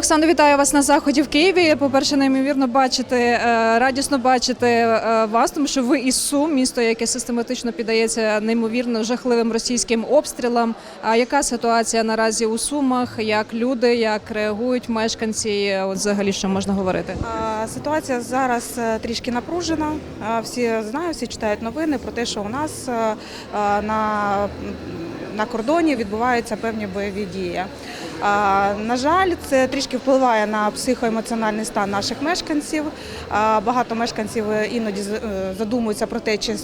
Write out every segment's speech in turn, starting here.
Оксано, вітаю вас на заході в Києві. По-перше, неймовірно бачити, е, радісно бачити е, вас, тому що ви із Сум, місто, яке систематично піддається неймовірно жахливим російським обстрілам. А яка ситуація наразі у Сумах? Як люди, як реагують мешканці? От взагалі що можна говорити? Ситуація зараз е, трішки напружена. Всі знають, всі читають новини про те, що у нас на, на кордоні відбуваються певні бойові дії. На жаль, це трішки впливає на психоемоціональний стан наших мешканців. Багато мешканців іноді е, задумуються про те, чи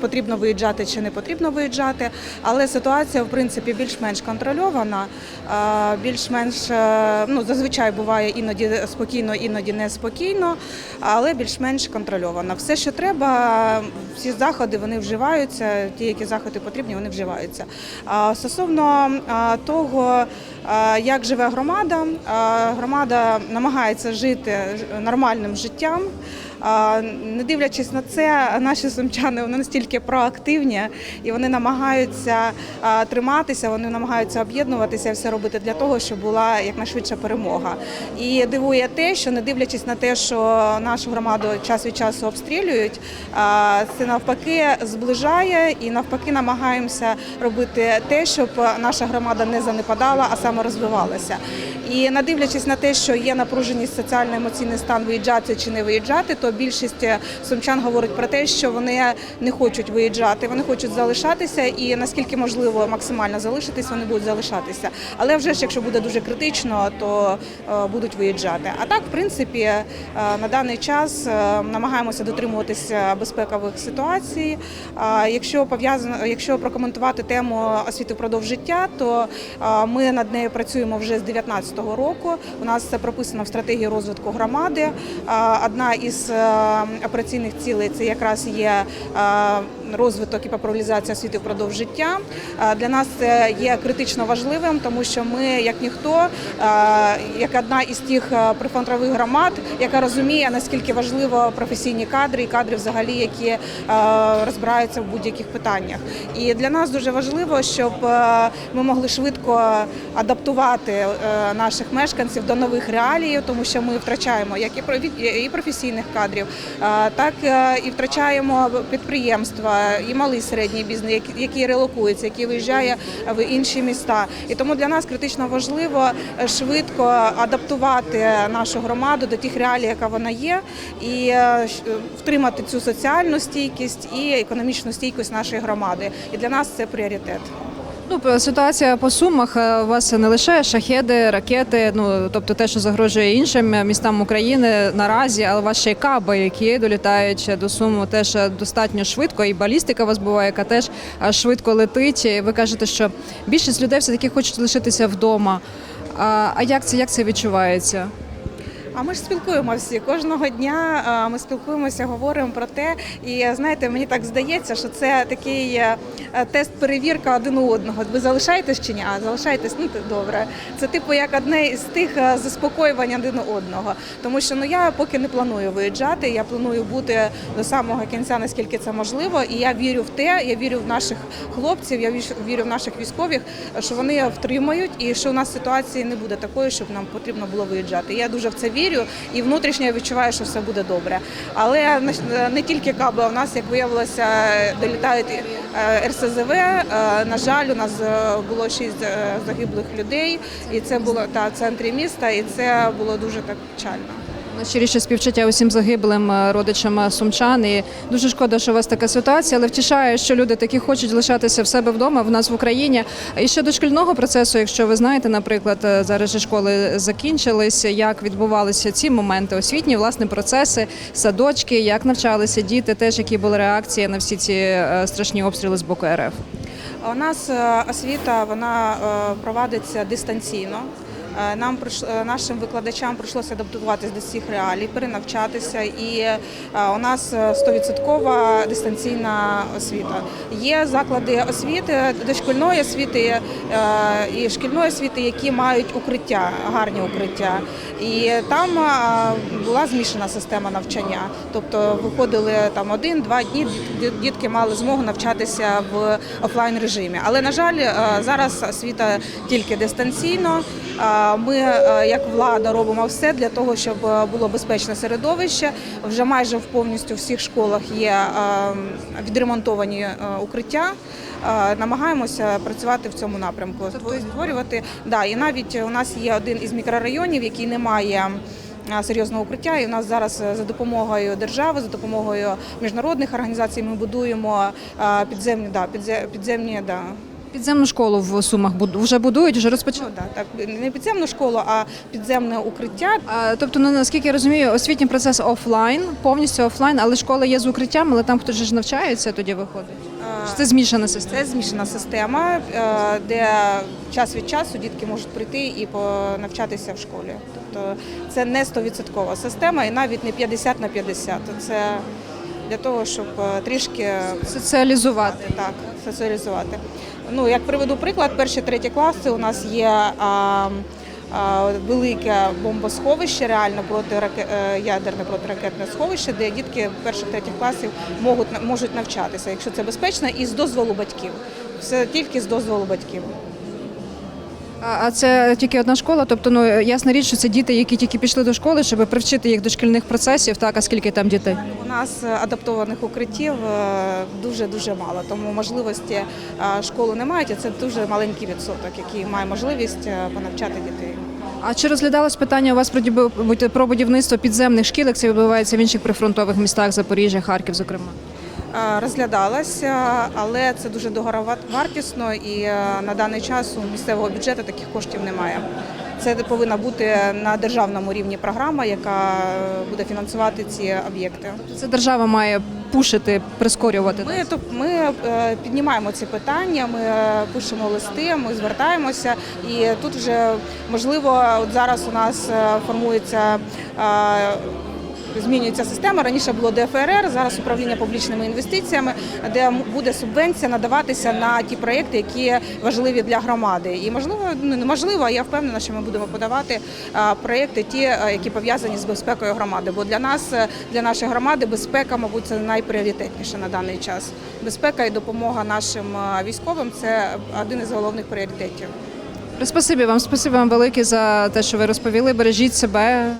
потрібно виїжджати, чи не потрібно виїжджати. Але ситуація, в принципі, більш-менш контрольована, більш-менш е, ну, зазвичай буває іноді спокійно, іноді неспокійно, але більш-менш контрольована. Все, що треба, всі заходи вони вживаються, ті, які заходи потрібні, вони вживаються. Стосовно того, як живе громада, громада намагається жити нормальним життям. Не дивлячись на це, наші сумчани вони настільки проактивні і вони намагаються триматися, вони намагаються об'єднуватися все робити для того, щоб була якнайшвидша перемога. І дивує те, що не дивлячись на те, що нашу громаду час від часу обстрілюють, це навпаки зближає і навпаки намагаємося робити те, щоб наша громада не занепадала, а саме розвивалася. І не дивлячись на те, що є напруженість соціально-емоційний стан виїжджати чи не виїжджати, то більшість сумчан говорить про те, що вони не хочуть виїжджати, вони хочуть залишатися, і наскільки можливо максимально залишитись, вони будуть залишатися. Але вже ж, якщо буде дуже критично, то е, будуть виїжджати. А так, в принципі, е, на даний час е, намагаємося дотримуватися безпекових ситуацій. Якщо пов'язано, якщо прокоментувати тему освіти впродовж життя, то е, ми над нею працюємо вже з 2019 року. У нас це прописано в стратегії розвитку громади. Е, Одна із е, операційних цілей. Це якраз є е, розвиток і популяризація освіти впродовж життя. Для нас це є критично важливим, тому що ми, як ніхто, як одна із тих прифронтових громад, яка розуміє наскільки важливо професійні кадри і кадри, взагалі, які розбираються в будь-яких питаннях. І для нас дуже важливо, щоб ми могли швидко адаптувати е, наших мешканців до нових реалій, тому що ми втрачаємо як і професійних кадрів, так е, і втрачаємо підприємства, і малий середній бізнес, який релокується, який виїжджає в інші міста. І тому для нас критично важливо е, швидко адаптувати нашу громаду до тих реалій, яка вона є, і е, втримати цю соціальну стійкість і економічну стійкість нашої громади. І для нас це пріоритет. Ну, ситуація по сумах е, у вас не лише шахеди, ракети, ну тобто те, що загрожує іншим містам України наразі, але у вас ще й каби, які долітають до суму теж достатньо швидко, і балістика у вас буває, яка теж е, швидко летить. Ви кажете, що більшість людей все таки хочуть лишитися вдома. А як це як це відчувається? А ми ж спілкуємося кожного дня. Ми спілкуємося, говоримо про те. І знаєте, мені так здається, що це такий е, е, тест перевірка один у одного. Ви залишаєтесь чи ні? А залишаєтесь, ну добре. Це типу як одне із тих е, заспокоювань один одного. Тому що ну я поки не планую виїжджати. Я планую бути до самого кінця, наскільки це можливо. І я вірю в те, я вірю в наших хлопців, я вірю в наших військових, що вони втримають і що у нас ситуації не буде такої, щоб нам потрібно було виїжджати. Я дуже в це вірю і внутрішньо я відчуваю, що все буде добре. Але не- тільки каби, у нас, як виявилося, долітають е, РСЗВ. Е, На жаль, у нас е, було шість загиблих людей, і це було та центрі міста, і це було дуже так печально. Найщиріше співчуття усім загиблим е, родичам е, сумчан. І дуже шкода, що у вас така ситуація, але втішає, що люди такі хочуть лишатися в себе вдома в нас в Україні. І ще до шкільного процесу, якщо ви знаєте, наприклад, е, зараз же школи закінчились, як відбувалися ці моменти, освітні власне процеси, садочки, як навчалися діти, теж які були реакції на всі ці страшні обстріли з боку РФ. У нас освіта вона провадиться дистанційно. Е, Нам е, нашим викладачам прийшлося адаптуватися до цих реалій, перенавчатися, і е, у нас е, 100% дистанційна освіта. Є заклади освіти, дошкільної освіти і шкільної освіти, які мають укриття, гарні укриття. І там була змішана система навчання. Тобто виходили там один-два дні, дітки мали змогу навчатися в офлайн режимі. Але на жаль, зараз освіта тільки дистанційно. Ми, е, як влада, робимо все для того, щоб е, було безпечне середовище. Вже майже в повністю всіх школах є е, відремонтовані укриття. Намагаємося працювати в цьому напрямку, Тобто- створювати. Да, і навіть у нас є один із мікрорайонів, який не має серйозного укриття. І у нас зараз за допомогою держави, за допомогою міжнародних організацій ми будуємо підземні, да, підзе- підземні да, Підземну школу в Сумах вже будують, вже розпочали. Ну, да, так, не підземну школу, а підземне укриття. А, тобто, ну наскільки я розумію, освітній процес офлайн, повністю офлайн, але школа є з укриттям, але там хтось ж навчається, тоді виходить. Чи це змішана система? Це змішана система, е, де час від часу дітки можуть прийти і навчатися в школі. Тобто це не 100% система і навіть не 50 на 50. Це для того, щоб е, трішки Соціалізувати. так соціалізувати. Ну, як приведу приклад, перші треті класи у нас є а, велике бомбосховище, реально проти ядерне протиракетне сховище, де дітки перших третіх класів можуть можуть навчатися, якщо це безпечно, і з дозволу батьків. Все тільки з дозволу батьків. А, це тільки одна школа. Тобто, ну ясна річ, що це діти, які тільки пішли до школи, щоб привчити їх до шкільних процесів. Так, а скільки там дітей? У нас е, адаптованих укриттів дуже дуже мало, тому можливості е, школи не мають. і Це дуже маленький відсоток, який має можливість е, понавчати дітей. А чи розглядалось питання у вас про будівництво підземних шкіл, як це відбувається в інших прифронтових містах Запоріжжя, Харків, зокрема? Е, Розглядалася, але це дуже дороговартісно і е, на даний час у місцевого бюджету таких коштів немає. Це повинна бути на державному рівні програма, яка е, буде фінансувати ці об'єкти. Це держава має пушити, прискорювати. Ми то ми піднімаємо ці питання, ми пишемо листи, ми звертаємося, і тут вже можливо, от зараз у нас формується. Змінюється система. Раніше було ДФРР, зараз управління публічними інвестиціями, де буде субвенція надаватися на ті проекти, які важливі для громади. І можливо, ну не можливо, а я впевнена, що ми будемо подавати проекти, ті, які пов'язані з безпекою громади. Бо для нас, е, для нашої громади, безпека, мабуть, це найпріоритетніше на даний час. Безпека і допомога нашим військовим це один із головних пріоритетів. Спасибі вам, спасибі вам велике за те, що ви розповіли. Бережіть себе.